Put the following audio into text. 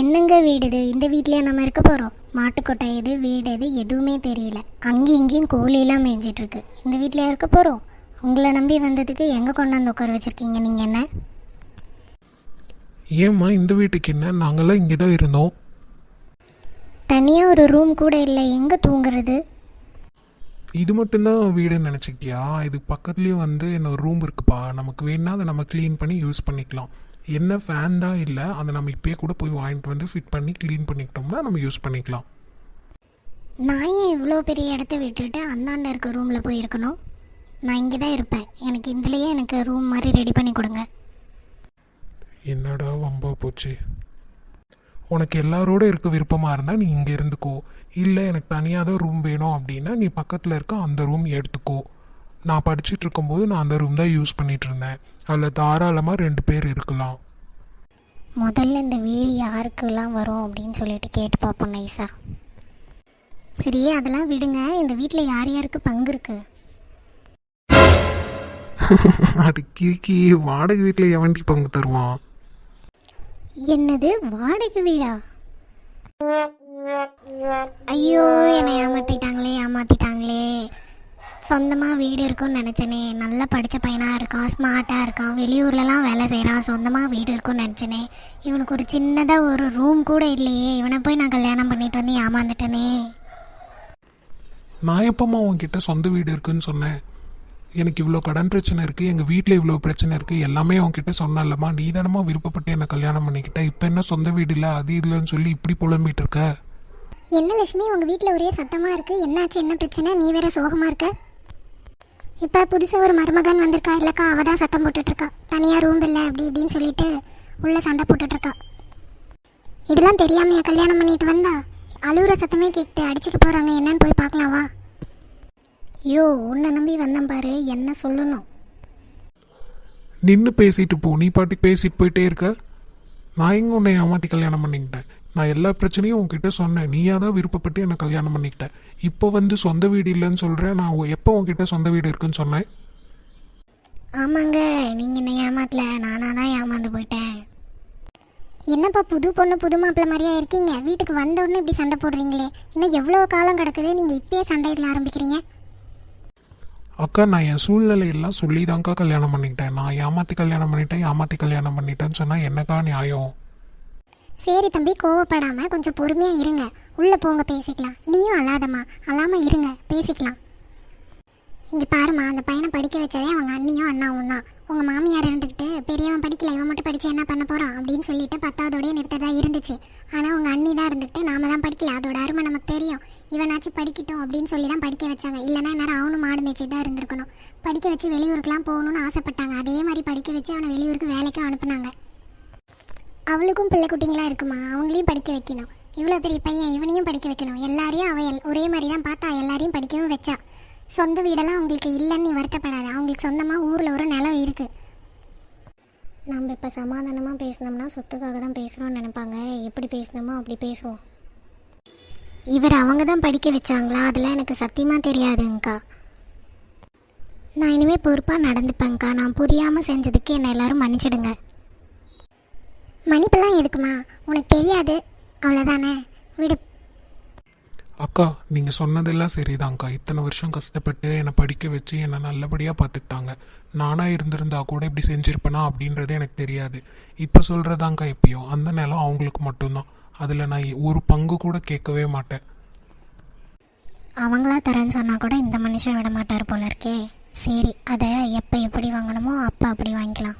என்னங்க வீடு இது? இந்த வீட்லயே நம்ம இருக்க போகிறோம் மாட்டுக்கொட்டை எது வீடு எது எதுவுமே தெரியல. அங்கேயும் இங்கேயும் கோழியெல்லாம் மேய்ஞ்சிட்டு இருக்கு இந்த வீட்லயே இருக்க போகிறோம் உங்களை நம்பி வந்ததுக்கு எங்கே கொண்டாந்து உட்கார வச்சிருக்கீங்க? நீங்கள் என்ன? ஏம்மா இந்த வீட்டுக்கு என்ன? நாங்களாம் இங்கே தான் இருந்தோம். தனியாக ஒரு ரூம் கூட இல்லை. எங்கே தூங்குறது? இது மட்டும்தான் வீடுன்னு நினச்சிக்கிட்டியா இது பக்கத்துலேயே வந்து இன்னொரு ரூம் இருக்குப்பா. நமக்கு வேணா அதை நம்ம க்ளீன் பண்ணி யூஸ் பண்ணிக்கலாம். என்ன ஃபேன் தான் இல்லை அதை நம்ம இப்போயே கூட போய் வாங்கிட்டு வந்து ஃபிட் பண்ணி க்ளீன் பண்ணிக்கிட்டோம்னா நம்ம யூஸ் பண்ணிக்கலாம். நான் ஏன் இவ்வளோ பெரிய இடத்த விட்டுட்டு அந்தாண்ட இருக்க ரூமில் போய் இருக்கணும்? நான் இங்கே தான் இருப்பேன். எனக்கு இதுலேயே எனக்கு ரூம் மாதிரி ரெடி பண்ணி கொடுங்க. என்னடா வம்பா போச்சு? உனக்கு எல்லாரோட இருக்க விருப்பமாக இருந்தால் நீ இங்கே இருந்துக்கோ. இல்லை எனக்கு தனியாக தான் ரூம் வேணும் அப்படின்னா நீ பக்கத்தில் இருக்க அந்த ரூம் எடுத்துக்கோ. நான் படிச்சுட்டு இருக்கும்போது நான் அந்த ரூம் தான் யூஸ் பண்ணிட்டு இருந்தேன் அதில் தாராளமாக ரெண்டு பேர் இருக்கலாம். முதல்ல இந்த வீடு யாருக்கெல்லாம் வரும் அப்படின்னு சொல்லிட்டு கேட்டு பார்ப்போம் நைஸா சரி அதெல்லாம் விடுங்க. இந்த வீட்டில் யார் யாருக்கு பங்கு இருக்கு? அது கிறுக்கி வாடகை வீட்டில் எவன்டி பங்கு தருவான்? என்னது வாடகை வீடா? ஐயோ என்னை ஏமாத்திட்டாங்களே ஏமாத்திட்டாங்களே. சொந்தமாக வீடு இருக்கும்னு நினச்சேனே. நல்லா படித்த பையனாக இருக்கான் ஸ்மார்ட்டாக இருக்கான் வெளியூர்லலாம் வேலை செய்கிறான் சொந்தமாக வீடு இருக்கும்னு நினச்சேனே. இவனுக்கு ஒரு சின்னதாக ஒரு ரூம் கூட இல்லையே. இவனை போய் நான் கல்யாணம் பண்ணிட்டு வந்து ஏமாந்துட்டேனே. நான் எப்பமா உன்கிட்ட சொந்த வீடு இருக்குன்னு சொன்னேன். எனக்கு இவ்வளோ கடன் பிரச்சனை இருக்குது எங்கள் வீட்டில் இவ்வளோ பிரச்சனை இருக்குது எல்லாமே உன்கிட்ட சொன்னல்லம்மா நீ தானம்மா விருப்பப்பட்டு என்னை கல்யாணம் பண்ணிக்கிட்ட. இப்போ என்ன சொந்த வீடு இல்லை அது இல்லைன்னு சொல்லி இப்படி புலம்பிட்டு இருக்க? என்ன லட்சுமி உங்கள் வீட்டில் ஒரே சத்தமாக இருக்குது என்னாச்சு? என்ன பிரச்சனை? நீ வேற சோகமாக இருக்க? இப்போ புதுசாக ஒரு மருமகன் வந்திருக்கா? இல்லைக்கா அவள் தான் சத்தம் போட்டுட்ருக்கா. தனியாக ரூம் இல்லை அப்படி இப்படின்னு சொல்லிட்டு உள்ளே சண்டை போட்டுட்ருக்கா. இதெல்லாம் தெரியாமையா கல்யாணம் பண்ணிட்டு வந்தா அழுகுற சத்தமே கேட்டு அடிச்சுட்டு போகிறாங்க என்னன்னு போய் பார்க்கலாம் வா. ஐயோ உன்னை நம்பி வந்தேன் பாரு என்ன சொல்லணும்? நின்று பேசிட்டு போ. நீ பாட்டுக்கு பேசிட்டு போயிட்டே இருக்க. நான் எங்கே உன்னை ஏமாற்றி கல்யாணம் பண்ணிக்கிட்டேன்? நான் எல்லா பிரச்சனையும் உன்கிட்ட சொன்னேன். நீயா தான் விருப்பப்பட்டு என்னை கல்யாணம் பண்ணிக்கிட்டேன் இப்போ வந்து சொந்த வீடு இல்லைன்னு சொல்கிறேன் நான் எப்போ உன்கிட்ட சொந்த வீடு இருக்குன்னு சொன்னேன்? ஆமாங்க. நீங்கள் என்ன ஏமாத்தல. நானாக தான் ஏமாந்து போயிட்டேன். என்னப்பா புது பொண்ணு புது மாப்பிள்ளை மாதிரியா இருக்கீங்க? வீட்டுக்கு வந்த உடனே இப்படி சண்டை போடுறீங்களே. இன்னும் எவ்வளோ காலம் கிடக்குது? நீங்கள் இப்பயே சண்டை இதில் ஆரம்பிக்கிறீங்க. அக்கா நான் என் சூழ்நிலையெல்லாம் சொல்லி தான்க்கா கல்யாணம் பண்ணிக்கிட்டேன். நான் ஏமாத்தி கல்யாணம் பண்ணிட்டேன் ஏமாத்தி கல்யாணம் பண்ணிட்டேன்னு சொன்னால் என்னக்கா நியாயம்? சரி தம்பி கோவப்படாம கொஞ்சம் பொறுமையாக இருங்க. உள்ளே போங்க பேசிக்கலாம். நீயும் அழாதம்மா. அழாமல் இருங்க பேசிக்கலாம். இங்கே பாரும்மா அந்த பையனை படிக்க வச்சதே அவங்க அண்ணியும் அண்ணாவும் தான். உங்கள் மாமியார் இருந்துக்கிட்டு பெரியவன் படிக்கல இவன் மட்டும் படித்து என்ன பண்ண போகிறான் அப்படின்னு சொல்லிட்டு பத்தாவதோடய நிறுத்ததா இருந்துச்சு. ஆனால் உங்கள் அண்ணி தான் இருந்துக்கிட்டு நாம தான் படிக்கல. அதோட அருமை நமக்கு தெரியும். இவனாச்சும் படிக்கட்டும் அப்படின்னு சொல்லி தான் படிக்க வச்சாங்க. இல்லைன்னா நேரம் அவனும் மாடு மேய்ச்சி தான் இருந்திருக்கணும். படிக்க வச்சு வெளியூருக்குலாம் போகணும்னு ஆசைப்பட்டாங்க. அதே மாதிரி படிக்க வச்சு அவனை வெளியூருக்கு வேலைக்கும் அனுப்புனாங்க. அவளுக்கும் பிள்ளை குட்டிங்களா இருக்குமா? அவங்களையும் படிக்க வைக்கணும். இவ்வளோ பெரிய பையன் இவனையும் படிக்க வைக்கணும். எல்லாரையும் அவள் எல்- ஒரே மாதிரி தான் பார்த்தா எல்லாரையும் படிக்கவும் வச்சா. சொந்த வீடெல்லாம் அவங்களுக்கு இல்லைன்னு நீ வருத்தப்படாத. அவங்களுக்கு சொந்தமாக ஊரில் ஒரு நிலம் இருக்கு. நம்ம இப்போ சமாதானமாக பேசினோம்னா சொத்துக்காக தான் பேசுகிறோம்னு நினைப்பாங்க. எப்படி பேசினோமோ அப்படி பேசுவோம். இவர் அவங்க தான் படிக்க வச்சாங்களா? அதெல்லாம் எனக்கு சத்தியமாக தெரியாதுங்கக்கா. நான் இனிமேல் பொறுப்பாக நடந்துப்பேங்க்கா நான் புரியாமல் செஞ்சதுக்கு என்னை எல்லாரும் மன்னிச்சிடுங்க. மன்னிப்பெல்லாம் எதுக்குமா? உனக்கு தெரியாது. அவ்வளோதானே விடு. அக்கா நீங்கள் சொன்னதெல்லாம் சரிதான்க்கா. இத்தனை வருஷம் கஷ்டப்பட்டு என்னை படிக்க வச்சு என்னை நல்லபடியாக பார்த்துக்கிட்டாங்க. நானாக இருந்திருந்தா கூட இப்படி செஞ்சிருப்பேனா அப்படின்றது எனக்கு தெரியாது. இப்போ சொல்கிறதாங்க்கா எப்பயும். அந்த நிலம் அவங்களுக்கு மட்டும்தான். அதில் நான் ஒரு பங்கு கூட கேட்கவே மாட்டேன். அவங்களா தரேன்னு சொன்னால் கூட இந்த மனுஷன் விட மாட்டார் போல இருக்கே. சரி அதை எப்போ எப்படி வாங்கணுமோ அப்போ அப்படி வாங்கிக்கலாம்.